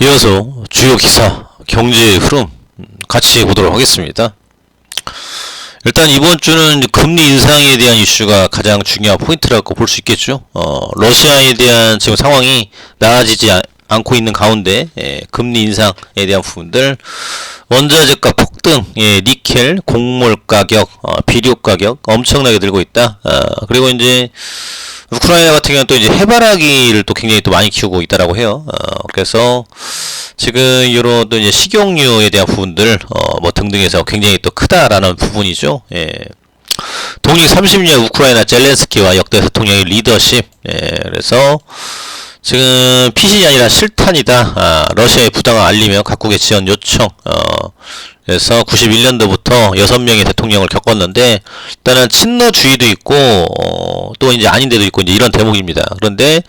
이어서 주요 기사, 경제 흐름 음, 같이 보도록 하겠습니다. 일단 이번 주는 금리 인상에 대한 이슈가 가장 중요한 포인트라고 볼 수 있겠죠. 어, 러시아에 대한 지금 상황이 나아지지 아- 않고 있는 가운데 예, 금리 인상에 대한 부분들 원자재가 폭등, 예, 니켈, 곡물 가격, 어, 비료 가격 엄청나게 들고 있다. 어, 그리고 이제 우크라이나 같은 경우는 또 이제 해바라기를 또 굉장히 또 많이 키우고 있다라고 해요. 어, 그래서 지금 이런 또 이제 식용유에 대한 부분들 어, 뭐 등등해서 굉장히 또 크다라는 부분이죠. 예. 독립 30년 우크라이나 젤렌스키와 역대 대통령의 리더십. 예, 그래서 지금 피신이 아니라 실탄이다. 아, 러시아의 부당을 알리며 각국의 지원 요청. 어, 그래서 91년도부터 6명의 대통령을 겪었는데 일단은 친러주의도 있고 어, 또 이제 아닌데도 있고 이제 이런 대목입니다. 그런데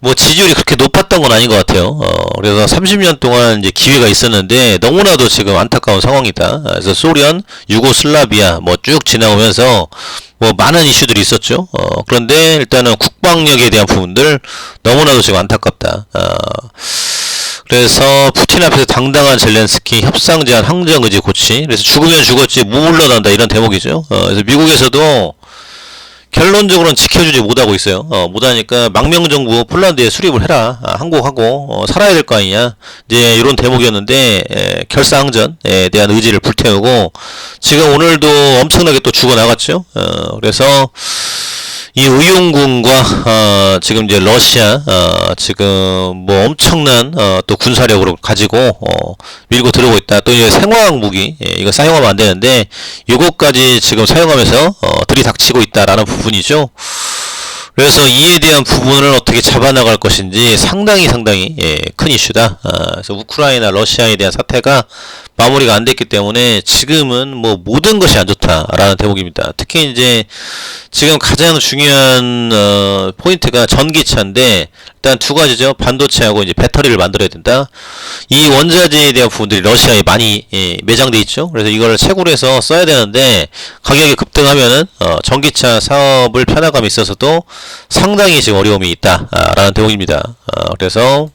뭐 지지율이 그렇게 높았던 건 아닌 것 같아요. 어, 그래서 30년 동안 이제 기회가 있었는데 너무나도 지금 안타까운 상황이다. 그래서 소련, 유고슬라비아 뭐 쭉 지나오면서 뭐 많은 이슈들이 있었죠. 어, 그런데 일단은 국방력에 대한 부분들 너무나도 지금 안타깝다. 어, 그래서 푸틴 앞에서 당당한 젤렌스키 협상 제한 항정 의지 고치. 그래서 죽으면 죽었지 뭐 물러난다 이런 대목이죠. 어, 그래서 미국에서도 결론적으로는 지켜주지 못하고 있어요. 어, 못하니까 망명정부 폴란드에 수립을 해라. 아, 항복하고 어, 살아야 될 거 아니냐. 이제 이런 대목이었는데 에, 결사항전에 대한 의지를 불태우고 지금 오늘도 엄청나게 또 죽어나갔죠. 어, 그래서 이 의용군과 어, 지금 이제 러시아 어, 지금 뭐 엄청난 어, 또 군사력으로 가지고 어, 밀고 들어오고 있다. 또 이제 생화학 무기 예, 이거 사용하면 안 되는데 이것까지 지금 사용하면서 어, 들이닥치고 있다라는 부분이죠. 그래서 이에 대한 부분을 어떻게 잡아나갈 것인지 상당히 상당히 예, 큰 이슈다. 아, 그래서 우크라이나 러시아에 대한 사태가 마무리가 안 됐기 때문에 지금은 뭐 모든 것이 안 좋다라는 대목입니다. 특히 이제 지금 가장 중요한 어, 포인트가 전기차인데 일단 두 가지죠. 반도체하고 이제 배터리를 만들어야 된다. 이 원자재에 대한 부분들이 러시아에 많이 예, 매장돼 있죠. 그래서 이거를 채굴 해서 써야 되는데 가격이 급등하면은 어, 전기차 사업을 펴나감에 있어서도 상당히 지금 어려움이 있다라는 대목입니다. 어, 그래서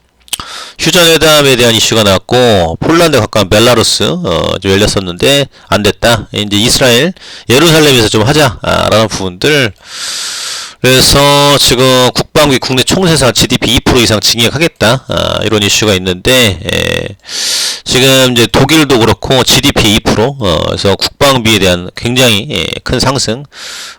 휴전회담에 대한 이슈가 나왔고 폴란드 가까운 벨라루스 어, 좀 열렸었는데 안 됐다. 이제 이스라엘 예루살렘에서 좀 하자라는 부분들 그래서 지금 국방비 국내 총생산 GDP 2% 이상 증액하겠다 아, 이런 이슈가 있는데 에, 지금 이제 독일도 그렇고 GDP 2% 어, 그래서 국방비에 대한 굉장히 예, 큰 상승.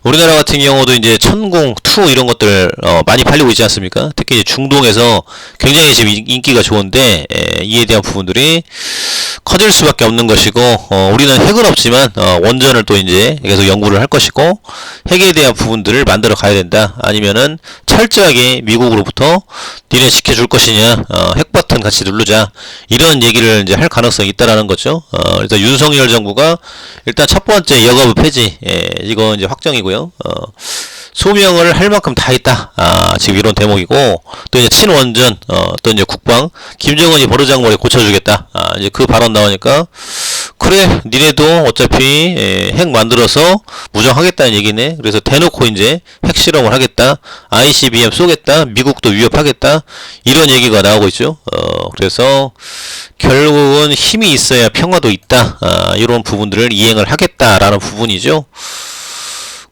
우리나라 같은 경우도 이제 천공 2 이런 것들 어, 많이 팔리고 있지 않습니까? 특히 이제 중동에서 굉장히 지금 인- 인기가 좋은데 에, 이에 대한 부분들이 커질 수밖에 없는 것이고 어, 우리는 핵은 없지만 어, 원전을 또 이제 계속 연구를 할 것이고 핵에 대한 부분들을 만들어 가야 된다. 아니면은 철저하게 미국으로부터 니네 지켜줄 것이냐 어, 핵 버튼 같이 누르자 이런 얘기를 이제 할 가능성이 있다라는 거죠. 어, 그래서 윤석열 정부가 일단 첫 번째 여가부 폐지 예, 이거 이제 확정이고요. 어, 소명을 할 만큼 다 했다. 아, 지금 이런 대목이고 또 이제 친원전 어, 또 이제 국방 김정은이 버르장머리 고쳐주겠다. 아, 이제 그 발언 나오니까 그래 니네도 어차피 예, 핵 만들어서 무정하겠다는 얘기네. 그래서 대놓고 이제 핵 실험을 하겠다. ICBM 쏘겠다. 미국도 위협하겠다. 이런 얘기가 나오고 있죠. 어, 그래서 결국은 힘이 있어야 평화도 있다. 아, 이런 부분들을 이행을 하겠다라는 부분이죠.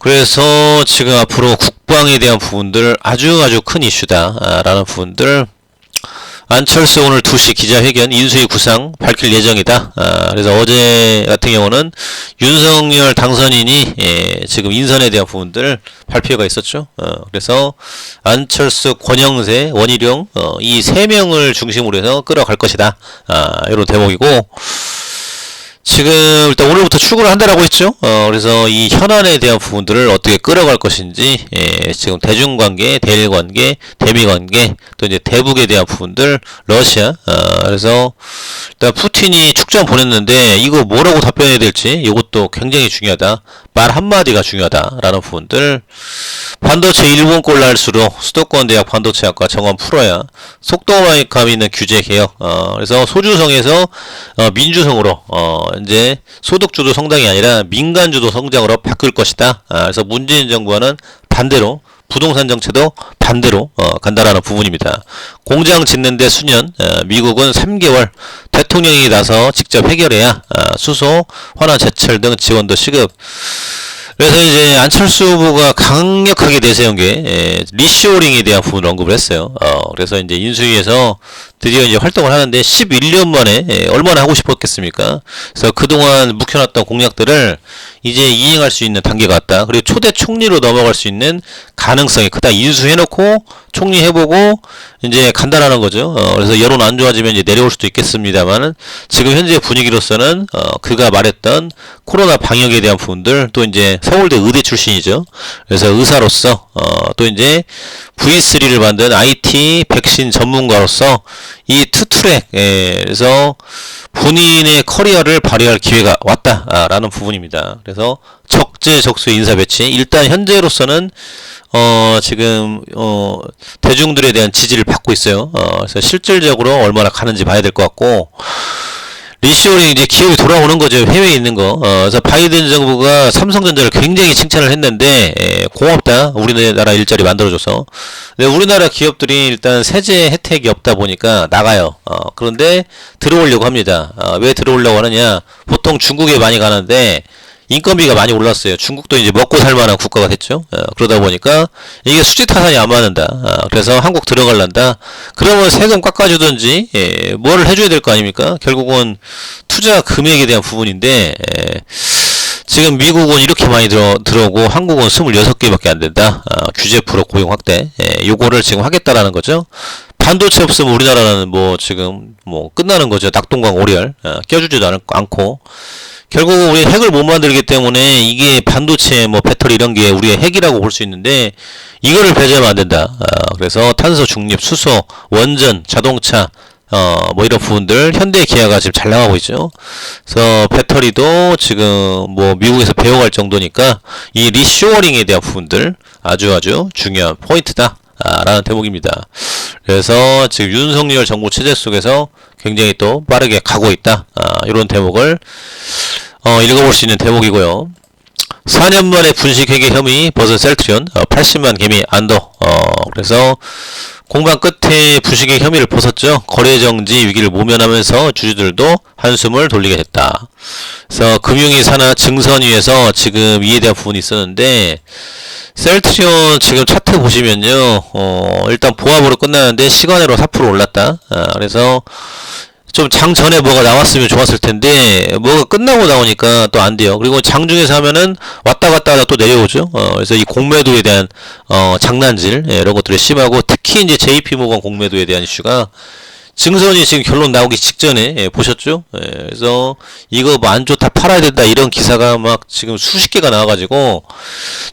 그래서 지금 앞으로 국방에 대한 부분들 아주 아주 큰 이슈다라는 부분들 안철수 오늘 2시 기자회견 인수위 구상 밝힐 예정이다. 아, 그래서 어제 같은 경우는 윤석열 당선인이 예, 지금 인선에 대한 부분들 발표가 있었죠. 어, 그래서 안철수, 권영세, 원희룡 어, 이 세 명을 중심으로 해서 끌어갈 것이다. 아, 이런 대목이고 지금 일단 오늘부터 출근을 한다라고 했죠. 어, 그래서 이 현안에 대한 부분들을 어떻게 끌어갈 것인지, 예, 지금 대중관계, 대일관계, 대미관계, 또 이제 대북에 대한 부분들, 러시아, 어, 그래서 일단 푸틴이 축전 보냈는데 이거 뭐라고 답변해야 될지 이것도 굉장히 중요하다. 말 한마디가 중요하다라는 부분들. 반도체 일본 꼴 날수록 수도권 대학 반도체학과 정원 풀어야 속도감 있는 규제 개혁. 어, 그래서 소주성에서 어, 민주성으로 어, 이제 소득주도 성장이 아니라 민간주도 성장으로 바꿀 것이다. 아, 그래서 문재인 정부와는 반대로 부동산 정책도 반대로 어, 간다라는 부분입니다. 공장 짓는데 수년, 어, 미국은 3개월 대통령이 나서 직접 해결해야 어, 수소, 환원 제철 등 지원도 시급. 그래서 이제 안철수 후보가 강력하게 내세운 게 에, 리쇼링에 대한 부분을 언급을 했어요. 어, 그래서 이제 인수위에서 드디어 이제 활동을 하는데 11년 만에 에, 얼마나 하고 싶었겠습니까? 그래서 그동안 묵혀놨던 공약들을 이제 이행할 수 있는 단계가 왔다. 그리고 초대 총리로 넘어갈 수 있는 가능성이 크다. 인수해놓고 총리 해보고 이제 간다라는 거죠. 어, 그래서 여론 안 좋아지면 이제 내려올 수도 있겠습니다만은 지금 현재 분위기로서는 어, 그가 말했던 코로나 방역에 대한 부분들 또 이제 서울대 의대 출신이죠. 그래서 의사로서 어, 또 이제 V3를 만든 IT 백신 전문가로서 이 투트랙 예, 본인의 커리어를 발휘할 기회가 왔다라는 부분입니다. 그래서 적재적소의 인사 배치 일단 현재로서는 어 지금 어 대중들에 대한 지지를 받고 있어요. 어 그래서 실질적으로 얼마나 가는지 봐야 될 것 같고 리쇼링 이제 기업이 돌아오는 거죠. 해외에 있는 거. 어, 그래서 바이든 정부가 삼성전자를 굉장히 칭찬을 했는데 에, 고맙다. 우리나라 일자리 만들어줘서. 근데 우리나라 기업들이 일단 세제 혜택이 없다 보니까 나가요. 어, 그런데 들어오려고 합니다. 어, 왜 들어오려고 하느냐? 보통 중국에 많이 가는데 인건비가 많이 올랐어요. 중국도 이제 먹고 살 만한 국가가 됐죠. 어, 그러다 보니까 이게 수지 타산이 안 맞는다. 어, 그래서 한국 들어갈란다. 그러면 세금 깎아주든지 예, 뭐를 해줘야 될 거 아닙니까? 결국은 투자 금액에 대한 부분인데 예, 지금 미국은 이렇게 많이 들어, 들어오고 한국은 26개밖에 안 된다. 어, 규제 풀어 고용 확대. 예, 요거를 지금 하겠다라는 거죠. 반도체 없으면 우리나라는 뭐 지금 뭐 끝나는 거죠. 낙동강 오리알 어, 껴주지도 않, 않고 결국은 우리 핵을 못 만들기 때문에 이게 반도체 뭐 배터리 이런 게 우리의 핵이라고 볼 수 있는데 이거를 배제하면 안 된다. 어, 그래서 탄소 중립, 수소, 원전, 자동차 어, 뭐 이런 부분들 현대 기아가 지금 잘 나가고 있죠. 그래서 배터리도 지금 뭐 미국에서 배워갈 정도니까 이 리쇼어링에 대한 부분들 아주 아주 중요한 포인트다. 아, 라는 대목입니다. 그래서 지금 윤석열 정부 체제 속에서 굉장히 또 빠르게 가고 있다. 아, 이런 대목을 어, 읽어볼 수 있는 대목이고요. 4년 만에 분식회계 혐의 버섯 셀트리온 어, 80만 개미 안도 어, 그래서 공방 끝에 부식의 혐의를 벗었죠. 거래 정지 위기를 모면하면서 주주들도 한숨을 돌리게 됐다. 그래서 금융위 산하 증선위에서 지금 이에 대한 부분이 있었는데 셀트리온 지금 차트 보시면요. 어, 일단 보합으로 끝나는데 시간으로 4% 올랐다. 아, 그래서 좀 장 전에 뭐가 나왔으면 좋았을 텐데 뭐가 끝나고 나오니까 또 안 돼요. 그리고 장 중에서 하면은 왔다 갔다 하다 또 내려오죠. 어, 그래서 이 공매도에 대한 어, 장난질 예, 이런 것들이 심하고 특히 이제 JP 모건 공매도에 대한 이슈가 증선이 지금 결론 나오기 직전에 예, 보셨죠? 예, 그래서 이거 뭐 안 좋다 팔아야 된다 이런 기사가 막 지금 수십 개가 나와가지고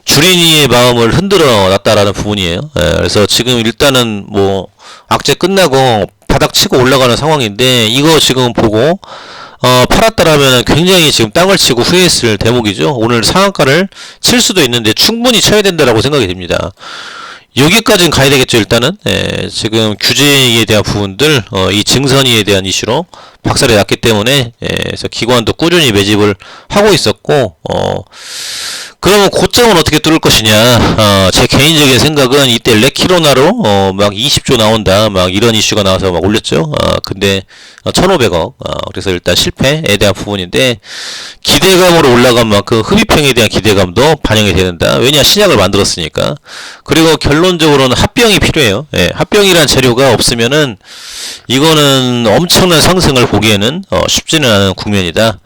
주린이의 마음을 흔들어 놨다라는 부분이에요. 예, 그래서 지금 일단은 뭐 악재 끝나고 바닥 치고 올라가는 상황인데 이거 지금 보고 어, 팔았다라면 굉장히 지금 땅을 치고 후회했을 대목이죠. 오늘 상한가를 칠 수도 있는데 충분히 쳐야 된다라고 생각이 됩니다. 여기까지는 가야 되겠죠 일단은 예, 지금 규제에 대한 부분들 어, 이 증선위에 대한 이슈로 박살이 났기 때문에 예, 그래서 기관도 꾸준히 매집을 하고 있었고 어, 그러면 고점은 어떻게 뚫을 것이냐? 어, 제 개인적인 생각은 이때 레키로나로 어, 막 20조 나온다 막 이런 이슈가 나와서 막 올렸죠. 어, 근데 어, 1500억 어, 그래서 일단 실패에 대한 부분인데 기대감으로 올라간 만큼 흡입형에 대한 기대감도 반영이 되는다. 왜냐 신약을 만들었으니까. 그리고 결론적으로는 합병이 필요해요. 예, 합병이란 재료가 없으면은 이거는 엄청난 상승을 보기에는 어, 쉽지는 않은 국면이다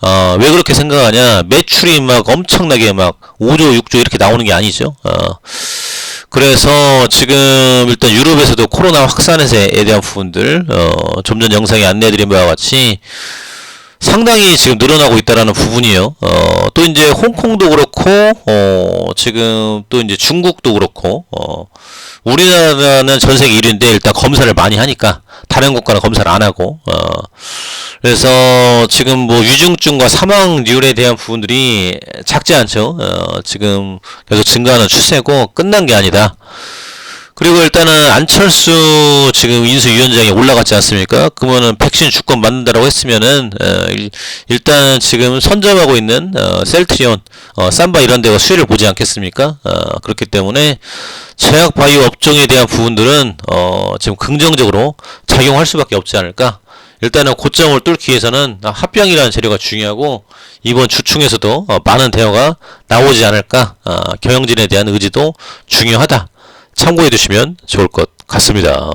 어, 왜 그렇게 생각하냐? 매출이 막 엄청나게 막 5조, 6조 이렇게 나오는 게 아니죠. 어, 그래서 지금 일단 유럽에서도 코로나 확산세에 대한 부분들, 어, 좀 전 영상에 안내해드린 바와 같이 상당히 지금 늘어나고 있다라는 부분이에요. 어, 또 이제 홍콩도 그렇고, 어, 지금 또 이제 중국도 그렇고, 어, 우리나라는 전 세계 1위인데 일단 검사를 많이 하니까 다른 국가는 검사를 안 하고, 어, 그래서 지금 뭐 위중증과 사망률에 대한 부분들이 작지 않죠. 어, 지금 계속 증가하는 추세고 끝난 게 아니다. 그리고 일단은 안철수 지금 인수위원장에 올라갔지 않습니까? 그러면은 백신 주권 만든다라고 했으면은 어, 일- 일단은 지금 선점하고 있는 어, 셀트리온, 어, 삼바 이런 데가 수혜를 보지 않겠습니까? 어, 그렇기 때문에 제약 바이오 업종에 대한 부분들은 어, 지금 긍정적으로 작용할 수밖에 없지 않을까? 일단은 고점을 뚫기 위해서는 합병이라는 재료가 중요하고 이번 주중에서도 어, 많은 대화가 나오지 않을까? 어, 경영진에 대한 의지도 중요하다. 참고해 두시면 좋을 것 같습니다.